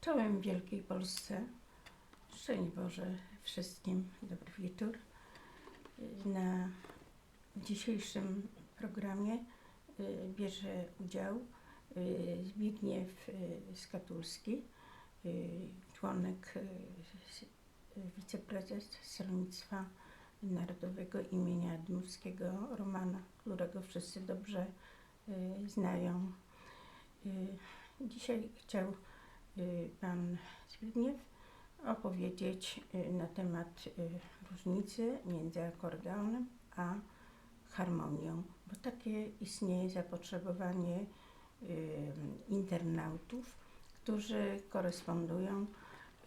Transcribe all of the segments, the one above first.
Czołem Wielkiej Polsce. Szczęść Boże wszystkim. Dobry wieczór. Na dzisiejszym programie y, bierze udział y, Zbigniew y, Skatulski, członek, wiceprezes Stronnictwa Narodowego imienia Dmowskiego Romana, którego wszyscy dobrze znają. Dzisiaj chciał pan Zbigniew opowiedzieć y, na temat y, różnicy między akordeonem a harmonią, bo takie istnieje zapotrzebowanie y, internautów, którzy korespondują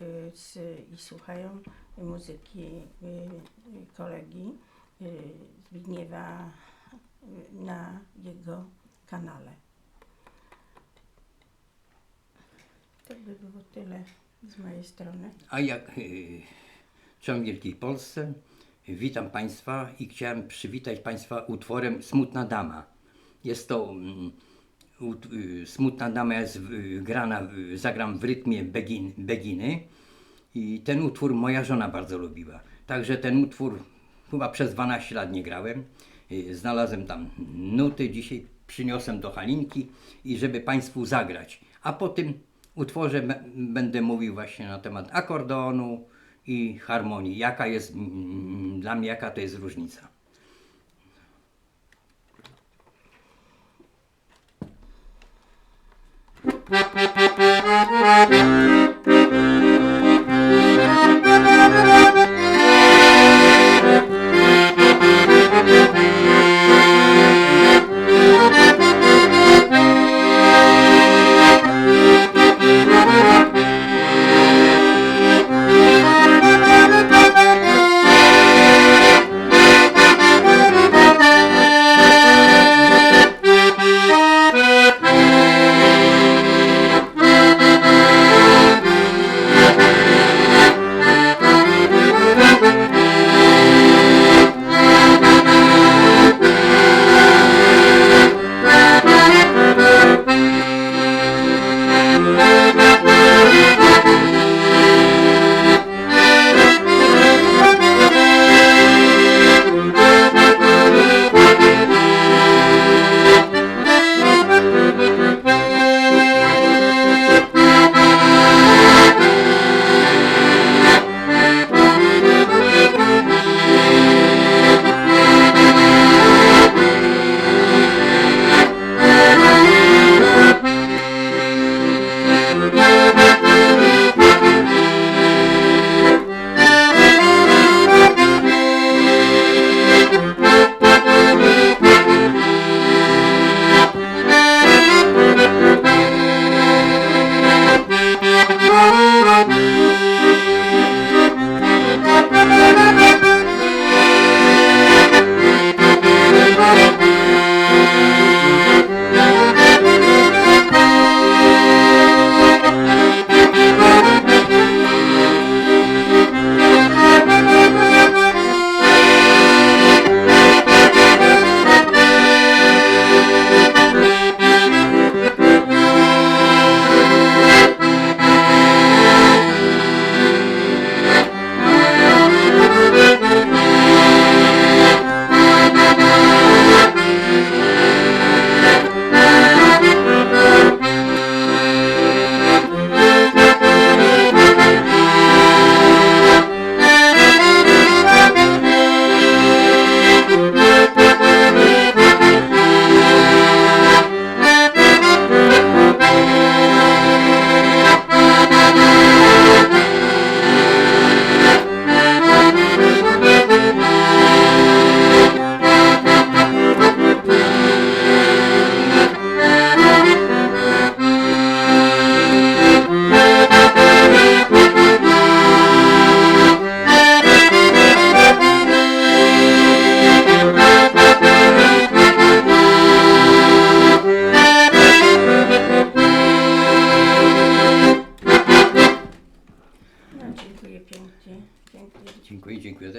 y, z, i słuchają muzyki y, y, kolegi y, Zbigniewa y, na jego kanale. To by było tyle z mojej strony. A jak yy, czołem Wielkiej Polsce, witam Państwa i chciałem przywitać Państwa utworem Smutna Dama. Jest to mm, y, Smutna Dama jest grana, zagram w rytmie begin, beginy i ten utwór moja żona bardzo lubiła. Także ten utwór chyba przez 12 lat nie grałem. Y, Znalazłem tam nuty, dzisiaj przyniosłem do Halinki i żeby Państwu zagrać. A po tym utworze będę mówił właśnie na temat akordeonu i harmonii. Jaka jest mm, dla mnie, jaka to jest różnica.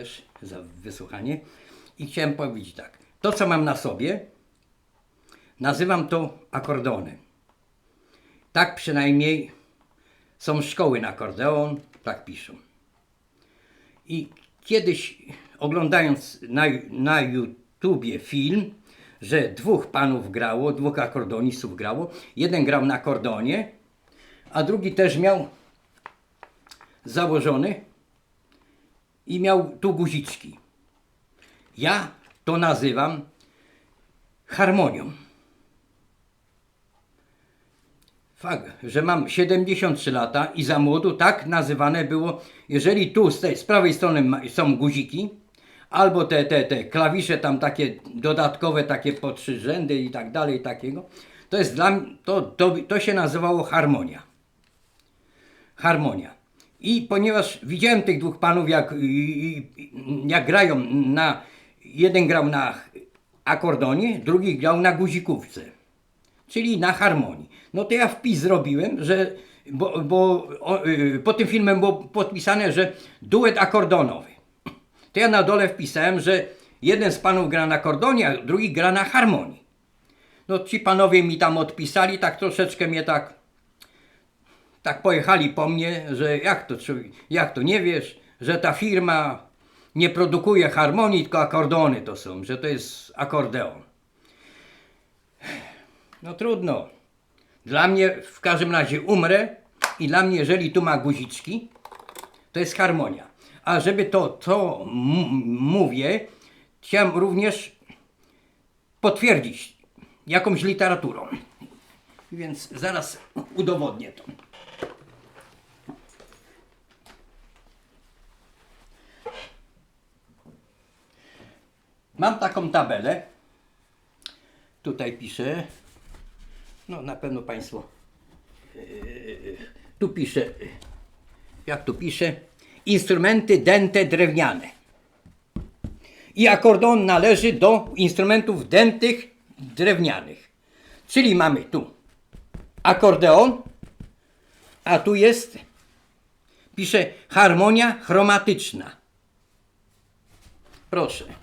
Też za wysłuchanie. I chciałem powiedzieć tak. To, co mam na sobie, nazywam to akordeonem. Tak przynajmniej są szkoły na akordeon, tak piszą. I kiedyś oglądając na, na YouTubie film, że dwóch panów grało, dwóch akordonistów grało. Jeden grał na akordeonie, a drugi też miał założony i miał tu guziczki. Ja to nazywam harmonią. Fakt, że mam 73 lata i za młodu tak nazywane było, jeżeli tu z tej z prawej strony są guziki, albo te, te, te klawisze tam takie dodatkowe, takie po trzy rzędy i tak dalej, takiego, to jest dla mnie, to, to, to się nazywało harmonia. Harmonia. I ponieważ widziałem tych dwóch panów, jak, jak grają na, jeden grał na akordonie, drugi grał na guzikówce czyli na harmonii. No to ja wpis zrobiłem, że bo, bo o, y, po tym filmem było podpisane, że duet akordonowy. To ja na dole wpisałem, że jeden z panów gra na akordonie, a drugi gra na harmonii. No ci panowie mi tam odpisali, tak troszeczkę mnie tak tak pojechali po mnie, że jak to, jak to nie wiesz, że ta firma nie produkuje harmonii, tylko akordony to są, że to jest akordeon. No trudno. Dla mnie w każdym razie umrę i dla mnie, jeżeli tu ma guziczki, to jest harmonia. A żeby to, co mówię, chciałem również potwierdzić jakąś literaturą. Więc zaraz udowodnię to. Mam taką tabelę. Tutaj piszę. No na pewno Państwo. yy, Tu piszę. Jak tu piszę? Instrumenty dęte drewniane. I akordon należy do instrumentów dętych drewnianych. Czyli mamy tu akordeon, a tu jest, pisze harmonia chromatyczna. Proszę.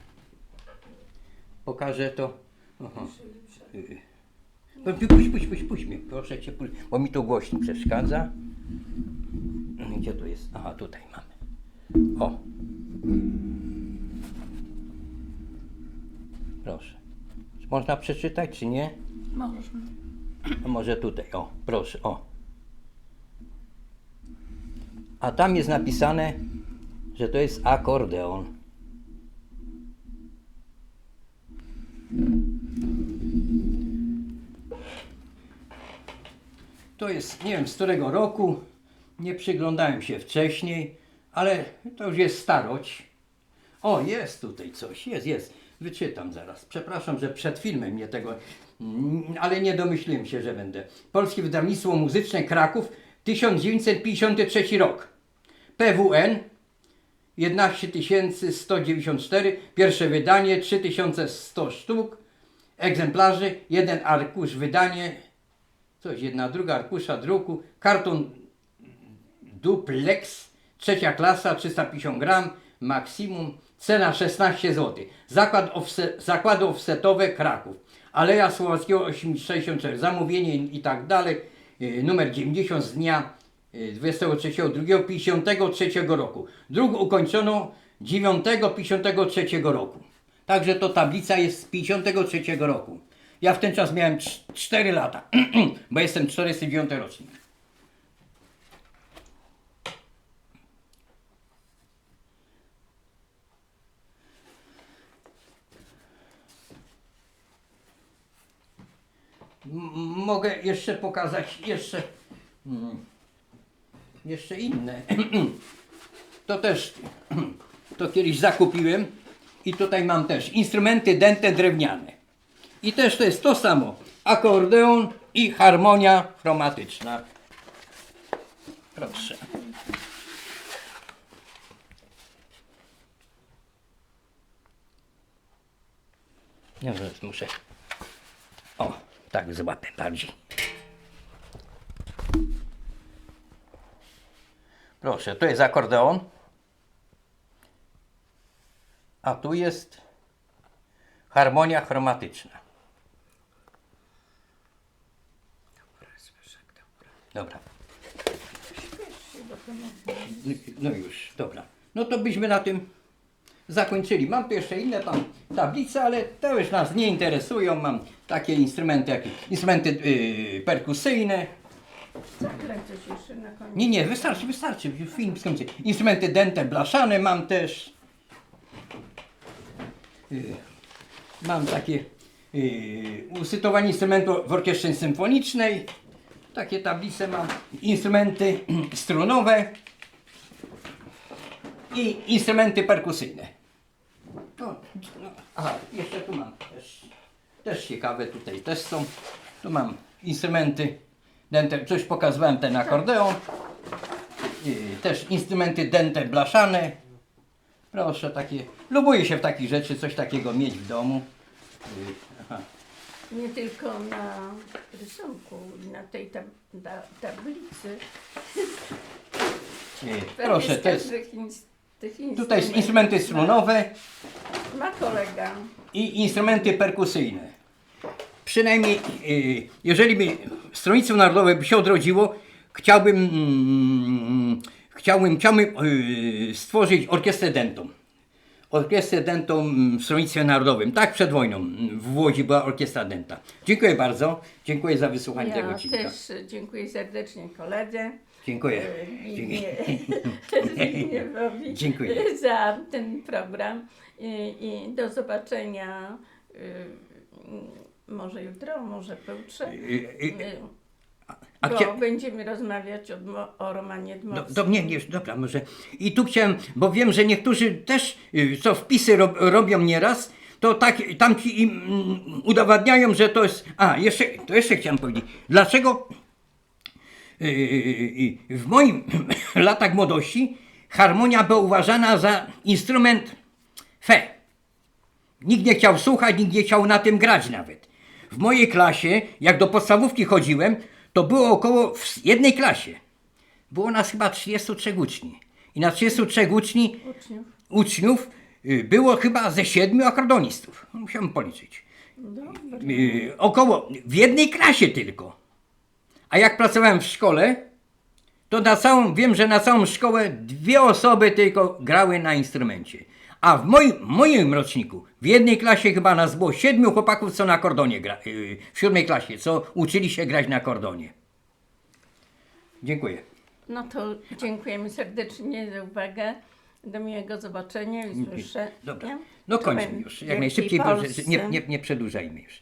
Pokażę to. Aha. No, pu- Puść, puść, puść, puść mnie, proszę cię, puść, bo mi to głośno przeszkadza. Gdzie to jest? Aha, tutaj mamy. O. Proszę. Czy Można przeczytać, czy nie? Możesz. A może tutaj, o, proszę, o. A tam jest napisane, że to jest akordeon. To jest, nie wiem z którego roku, nie przyglądałem się wcześniej, ale to już jest starość. O, jest tutaj coś, jest, jest. Wyczytam zaraz. Przepraszam, że przed filmem nie tego, mm, ale nie domyśliłem się, że będę. Polskie Wydawnictwo Muzyczne Kraków, 1953 rok. PWN 11194, pierwsze wydanie 3100 sztuk, egzemplarzy, jeden arkusz wydanie, coś, jedna druga arkusza druku, karton duplex, trzecia klasa, 350 gram, maksimum, cena 16 zł. Zakład offse, zakłady offsetowe Kraków. Aleja Słowackiego 864, zamówienie i tak dalej, yy, numer 90 z dnia yy, 23.02.53 roku. Druk ukończono 9.53 roku. Także to tablica jest z 53 roku. Ja w ten czas miałem 4 lata, bo jestem 49 rocznik. Mogę jeszcze pokazać jeszcze mm, jeszcze inne. To też to kiedyś zakupiłem i tutaj mam też instrumenty dęte drewniane. I też to jest to samo. Akordeon i harmonia chromatyczna. Proszę. Ja zaraz muszę. O, tak złapę bardziej. Proszę, to jest akordeon. A tu jest harmonia chromatyczna. Dobra. bo to nie No już, dobra. No to byśmy na tym zakończyli. Mam tu jeszcze inne tam tablice, ale to już nas nie interesują. Mam takie instrumenty jak instrumenty yy, perkusyjne. Na. Nie, nie, wystarczy, wystarczy. Film skończy. Instrumenty dęte blaszane mam też. Yy, Mam takie yy, usytuowanie instrumentu w orkiestrze symfonicznej. Takie tablice mam. Instrumenty strunowe i instrumenty perkusyjne. O, no, aha, jeszcze tu mam też, też ciekawe tutaj też są. Tu mam instrumenty dęte, coś pokazywałem ten akordeon. I też instrumenty dęte blaszane. Proszę takie, lubuję się w takich rzeczy, coś takiego mieć w domu. Aha. Nie tylko na rysunku, na tej tab ta tablicy. Tam Proszę, to jest, tutaj instrumentów. instrumenty strunowe. Ma kolega. i instrumenty perkusyjne. Przynajmniej, y, jeżeli by Stronnictwo Narodowe by się odrodziło, chciałbym, mm, chciałbym, chciałbym y, stworzyć orkiestrę dentą. Orkiestrę dentą mm, w Stronnictwie Narodowym. Tak przed wojną w Łodzi była orkiestra denta. Dziękuję bardzo. Dziękuję za wysłuchanie tego Ja odcinka. też e, dziękuję serdecznie koledze. Dziękuję. Dziękuję. Zbignie- Zbigniewowi Dziękuję. za ten program i, i do zobaczenia y, może jutro, może pojutrze. Y, A będziemy rozmawiać o, o Romanie Do, Dmowskim. do mnie, nie, dobra, może. I tu chciałem, bo wiem, że niektórzy też, y, co wpisy rob, robią nieraz, to tak, tam ci im mm, udowadniają, że to jest. A, jeszcze, to jeszcze chciałem powiedzieć. Dlaczego y, w moim latach młodości harmonia była uważana za instrument fe. Nikt nie chciał słuchać, nikt nie chciał na tym grać nawet. W mojej klasie, jak do podstawówki chodziłem, to było około w jednej klasie. Było nas chyba 33 uczni. I na 33 uczni, Uczniów. uczniów y, było chyba ze 7 akordonistów. Musiałem policzyć. Dobra. Y, około, w jednej klasie tylko. A jak pracowałem w szkole, to na całą, wiem, że na całą szkołę dwie osoby tylko grały na instrumencie. A w moim, moim roczniku, w jednej klasie chyba nas było siedmiu chłopaków, co na akordonie gra, y, w siódmej klasie, co uczyli się grać na akordonie. Dziękuję. No to dziękujemy serdecznie za uwagę. Do miłego zobaczenia i usłyszenia. Dobra, no kończmy już, jak najszybciej, bo że- że nie, nie, nie przedłużajmy już.